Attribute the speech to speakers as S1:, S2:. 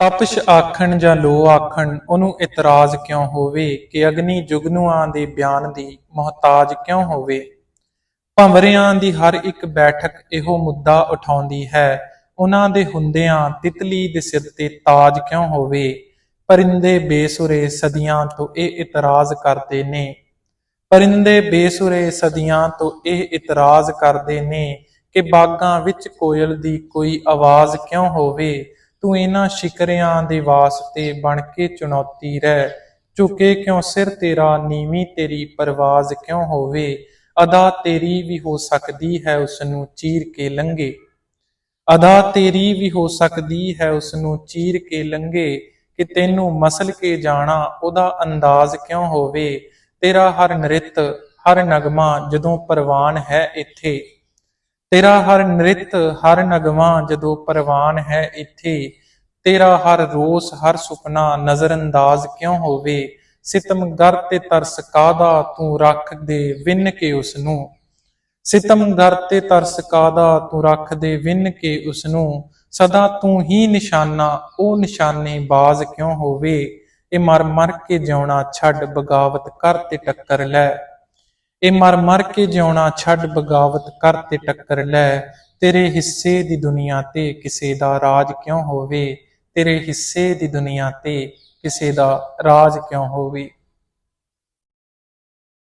S1: ਤਪਸ਼ ਆਖਣ ਜਾਂ ਲੋ ਆਖਣ, ਉਹਨੂੰ ਇਤਰਾਜ਼ ਕਿਉਂ ਹੋਵੇ ਕਿ ਅਗਨੀ ਜੁਗਨੂਆਂ ਦੇ ਬਿਆਨ ਦੀ ਮੁਹਤਾਜ ਕਿਉਂ ਹੋਵੇ? ਭੰਵਰਿਆਂ ਦੀ ਹਰ ਇੱਕ ਬੈਠਕ ਇਹੋ ਮੁੱਦਾ ਉਠਾਉਂਦੀ ਹੈ। ਉਹਨਾਂ ਦੇ ਹੁੰਦਿਆਂ ਤਿਤਲੀ ਦੇ ਸਿਰ ਤੇ ਤਾਜ ਕਿਉਂ ਹੋਵੇ? ਪਰਿੰਦੇ ਬੇਸੁਰੇ ਸਦੀਆਂ ਤੋਂ ਇਹ ਇਤਰਾਜ਼ ਕਰਦੇ ਨੇ। ਪਰਿੰਦੇ ਬੇਸੁਰੇ ਸਦੀਆਂ ਤੋਂ ਇਹ ਇਤਰਾਜ਼ ਕਰਦੇ ਨੇ ਕਿ ਬਾਗਾਂ ਵਿੱਚ ਕੋਇਲ ਦੀ ਕੋਈ ਆਵਾਜ਼ ਕਿਉਂ ਹੋਵੇ? ਤੂੰ ਇਹਨਾਂ ਸ਼ਿਕਰਿਆਂ ਦੇ ਵਾਸਤੇ ਬਣ ਕੇ ਚੁਣੌਤੀ ਰਹਿ। ਝੁਕੇ ਕਿਉਂ ਸਿਰ ਤੇਰਾ, ਨੀਵੀਂ ਤੇਰੀ ਪਰਵਾਜ਼ ਕਿਉਂ ਹੋਵੇ? ਅਦਾ ਤੇਰੀ ਵੀ ਹੋ ਸਕਦੀ ਹੈ ਉਸ ਨੂੰ ਚੀਰ ਕੇ ਲੰਘੇ। ਅਦਾ ਤੇਰੀ ਵੀ ਹੋ ਸਕਦੀ ਹੈ ਉਸ ਨੂੰ ਚੀਰ ਕੇ ਲੰਘੇ। ਕਿ ਤੈਨੂੰ ਮਸਲ ਕੇ ਜਾਣਾ, ਉਹਦਾ ਅੰਦਾਜ਼ ਕਿਉਂ ਹੋਵੇ? ਤੇਰਾ ਹਰ ਨ੍ਰਿਤ, ਹਰ ਨਗਮਾ ਜਦੋਂ ਪ੍ਰਵਾਨ ਹੈ ਇੱਥੇ। ਤੇਰਾ ਹਰ ਨ੍ਰਿਤ, ਹਰ ਨਗਮਾ ਜਦੋਂ ਪ੍ਰਵਾਨ ਹੈ ਇੱਥੇ, ਤੇਰਾ ਹਰ ਰੋਸ, ਹਰ ਸੁਪਨਾ ਨਜ਼ਰਅੰਦਾਜ਼ ਕਿਉਂ ਹੋਵੇ? ਸਿਤਮਗਰ ਤੇ ਤਰਸ ਕਾਦਾ ਤੂੰ ਰੱਖ ਦੇ ਵਿੰਨ ਕੇ ਉਸ ਨੂੰ ਸਿਤਮਗਰ ਤੇ ਤਰਸ ਕਾਦਾ ਤੂੰ ਰੱਖ ਦੇ ਵਿੰਨ ਕੇ ਉਸ ਨੂੰ ਸਦਾ ਤੂੰ ਹੀ ਨਿਸ਼ਾਨਾ, ਉਹ ਨਿਸ਼ਾਨੇ ਬਾਜ਼ ਕਿਉਂ ਹੋਵੇ? ਇਹ ਮਰ ਮਰ ਕੇ ਜਿਉਣਾ ਛੱਡ, ਬਗਾਵਤ ਕਰ ਤੇ ਟੱਕਰ ਲੈ। ਇਹ ਮਰ ਮਰ ਕੇ ਜਿਉਣਾ ਛੱਡ ਬਗਾਵਤ ਕਰ ਤੇ ਟੱਕਰ ਲੈ। ਤੇਰੇ ਹਿੱਸੇ ਦੀ ਦੁਨੀਆ ਤੇ ਕਿਸੇ ਦਾ ਰਾਜ ਕਿਉਂ ਹੋਵੇ? ਤੇਰੇ ਹਿੱਸੇ ਦੀ ਦੁਨੀਆ ਤੇ ਕਿਸੇ ਦਾ ਰਾਜ ਕਿਉਂ ਹੋਵੇ?